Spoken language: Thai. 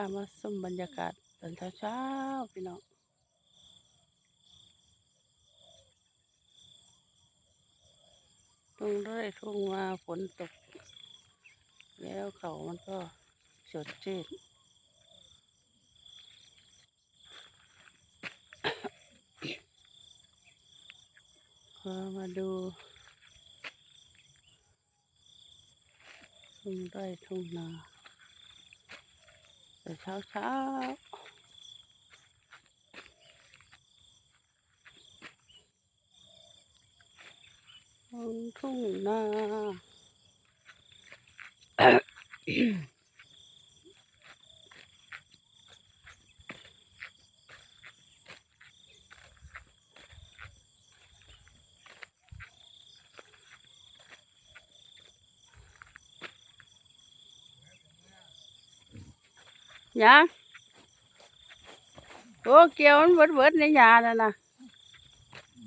ามาชมบรรยากาศตอนเช้าๆพี่น้องตรงเรื่อยทุ่งว่าฝนตก แล้วเขามันก็สดชื่นพอมาดูทุ่งไร่ทุ่งนา แต่เช้าเช้าๆท้องทุ่งนา Dạ. Ô kêu nó vớt vớt đến nhà rồi nè. Ừ.